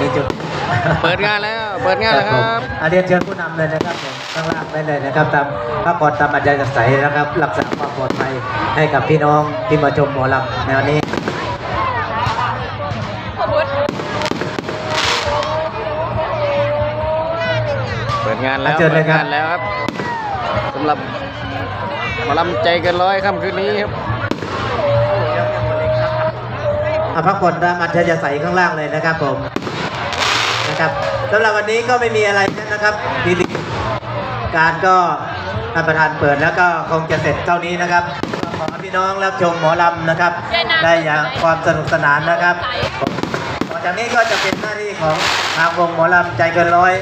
มีจุดเปิดงานแล้ว เปิดงานแล้วครับผมอาเรียนเชิญผู้นำเลยนะครับผมข้างล่างได้เลยนะครับตามพระกรตามอัจฉริยะใสนะครับรักษาความปลอดภัยให้กับพี่น้องที่มาชมหมอลำในวันนี้เปิดงานแล้วเชิญเลยครับปิดงานแล้วครับสำหรับหมอลำใจเกันร้อยค่ำคืนนี้ครับอาพักผ่อนตามอัธยาศัยข้างล่างเลยนะครับผม นะครับสำหรับวันนี้ก็ไม่มีอะไรนะครับดีดีการก็ท่านประธานเปิดแล้วก็คงจะเสร็จเท่านี้นะครับก็ขอให้พี่น้องรับชมหมอลำนะครับ ได้อย่างความสนุกสนานนะครับต่อจากนี้ก็จะเป็นหน้าที่ของทางวงหมอลำใจเกินร้อย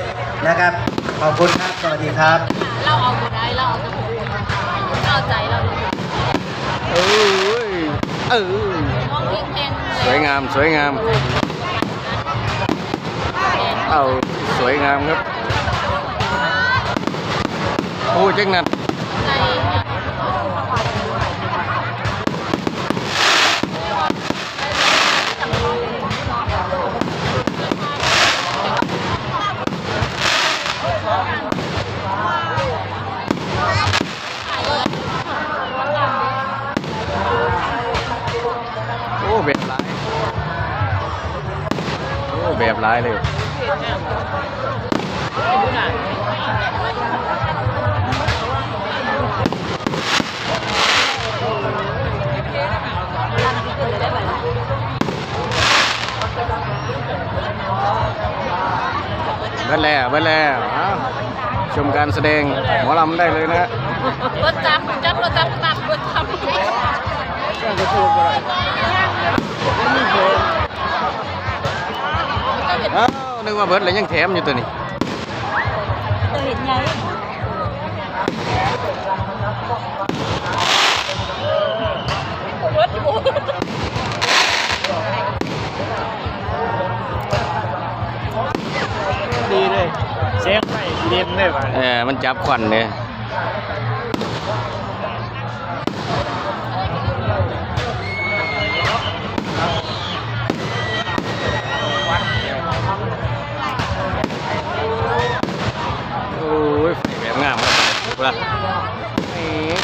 นะครับ ขอบคุณครับสวัสดีครับเราเอาบุได้เราเอาจมูกเราเอาใจเราเลยเอ้ยเออมองยิ่งแพงสวยงามสวยงาม เอาสวยงามครับโอ้เจ๊งนั่นใจเนี่ยโอ้แบบร้ายโอ้แบบร้ายเลย เบิดแล้วเบิดแล้วอ้าชมการแสดงหมอลำได้เลยนะฮะรถจับจับรถจับตับรถจับเอ้า นึกว่าเบิดแล้วยังแถมอยู่ตัวนี้เห็นไงรถอยู่ดีเลยเซฟไม่เล่นได้ป่ะเออมันจับควันเลย ครับว่านี่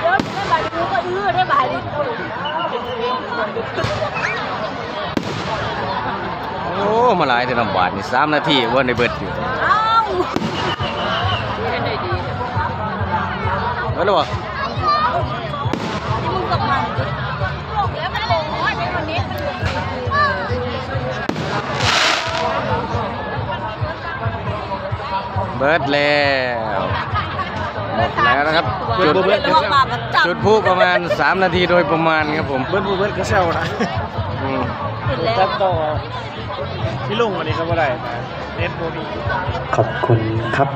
เดี๋ยวได้บาทกูก็อื้อได้บาทดิโอ้ มาหลายแต่ลำบาทนี่สามนาทีว่าในเบิดอยู่เอ้าเป็นได้ดีเบิดแล้ววะที่ เบิดแล้วหมดแล้วนะครับ จุดเดี๋ยวเรามาประจับจุดพูประมาณ 3 นาทีโดยประมาณครับผมเบิ้ลบูเบิ้ลก็เซลนะอืมเห็นแล้วตัดต่อพี่ลุงวันนี้ก็บ่ได้นะเน็ตโมมีขอบคุณครับ